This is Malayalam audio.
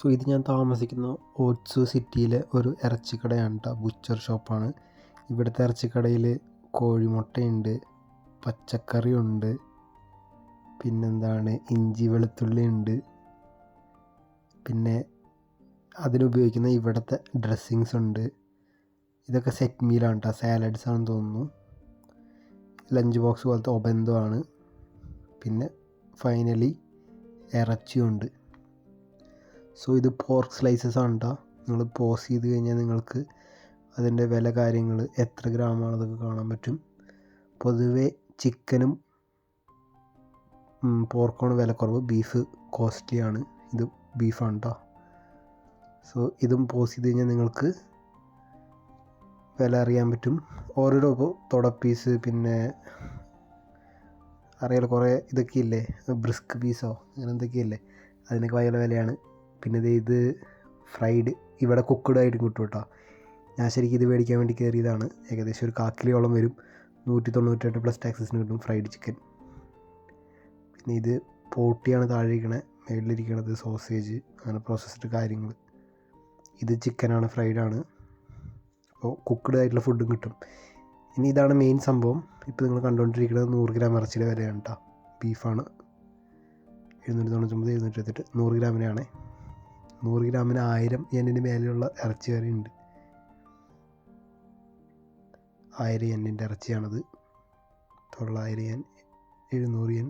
സോ ഇത് ഞാൻ താമസിക്കുന്ന ഓട്സ് സിറ്റിയിലെ ഒരു ഇറച്ചിക്കടയാണ് കേട്ടോ ബുച്ചർ ഷോപ്പാണ്. ഇവിടുത്തെ ഇറച്ചിക്കടയിൽ കോഴിമുട്ടയുണ്ട് പച്ചക്കറിയുണ്ട് പിന്നെന്താണ് ഇഞ്ചി വെളുത്തുള്ളി ഉണ്ട് പിന്നെ അതിനുപയോഗിക്കുന്ന ഇവിടുത്തെ ഡ്രസ്സിങ്സ് ഉണ്ട് ഇതൊക്കെ സെറ്റ് മീലാണ് കേട്ടോ സാലഡ്സ് ആണെന്ന് തോന്നുന്നു. ലഞ്ച് ബോക്സ് പോലത്തെ ആണ്. പിന്നെ ഫൈനലി ഇറച്ചിയുണ്ട്. സോ ഇത് പോർക്ക് സ്ലൈസസ് ആണ് കേട്ടോ നിങ്ങൾ പോസ് ചെയ്ത് കഴിഞ്ഞാൽ നിങ്ങൾക്ക് അതിന്റെ വില കാര്യങ്ങൾ എത്ര ഗ്രാമാണെന്നൊക്കെ കാണാൻ പറ്റും. പൊതുവെ ചിക്കനും പോർക്കാണ് വിലക്കുറവ് ബീഫ് കോസ്റ്റ്ലി ആണ് ഇത് ബീഫാണ് കേട്ടോ സോ ഇതും പോസ് ചെയ്ത് കഴിഞ്ഞാൽ നിങ്ങൾക്ക് വില അറിയാൻ പറ്റും. ഓരോരോ തുട പീസ് പിന്നെ അറിയാലോ കുറേ ഇതൊക്കെ ഇല്ലേ ബ്രിസ്ക് പീസോ അങ്ങനെ എന്തൊക്കെയില്ലേ? അതിനൊക്കെ ഭയങ്കര വിലയാണ്. പിന്നെ ദേ ഇത് ഫ്രൈഡ് ഇവിടെ കുക്ക്ഡ് കിട്ടും കേട്ടോ. ഞാൻ ശരിക്കും ഇത് മേടിക്കാൻ വേണ്ടി കയറിയതാണ്. ഏകദേശം ഒരു കാക്കിലിയോളം വരും. നൂറ്റി തൊണ്ണൂറ്റെട്ട് പ്ലസ് ടാക്സസിന് കിട്ടും ഫ്രൈഡ് ചിക്കൻ പിന്നെ ഇത് പോട്ടിയാണ് താഴെ ഇരിക്കണേ മേളിലിരിക്കണത് സോസേജ് അങ്ങനെ പ്രോസസ്ഡ് കാര്യങ്ങൾ ഇത് ചിക്കനാണ് ഫ്രൈഡാണ് അപ്പോൾ കുക്ക്ഡ് ആയിട്ടുള്ള ഫുഡും കിട്ടും. ഇനി ഇതാണ് മെയിൻ സംഭവം. ഇപ്പോൾ നിങ്ങൾ കണ്ടുകൊണ്ടിരിക്കുന്നത് നൂറ് ഗ്രാം ഇറച്ചിയുടെ വിലയാണ് കേട്ടോ ബീഫാണ് എഴുന്നൂറ്റി തൊണ്ണൂറ്റൊമ്പത് എഴുന്നൂറ്റി എഴുപത്തെട്ട് നൂറ് ഗ്രാമിനാണ് നൂറ് ഗ്രാമിന് ആയിരം എന്നിന് മേലെയുള്ള ഇറച്ചി വരെ ഉണ്ട്. ആയിരം എന്നിന്റെ ഇറച്ചിയാണത്. തൊള്ളായിരം എൻ എഴുന്നൂറ് എൻ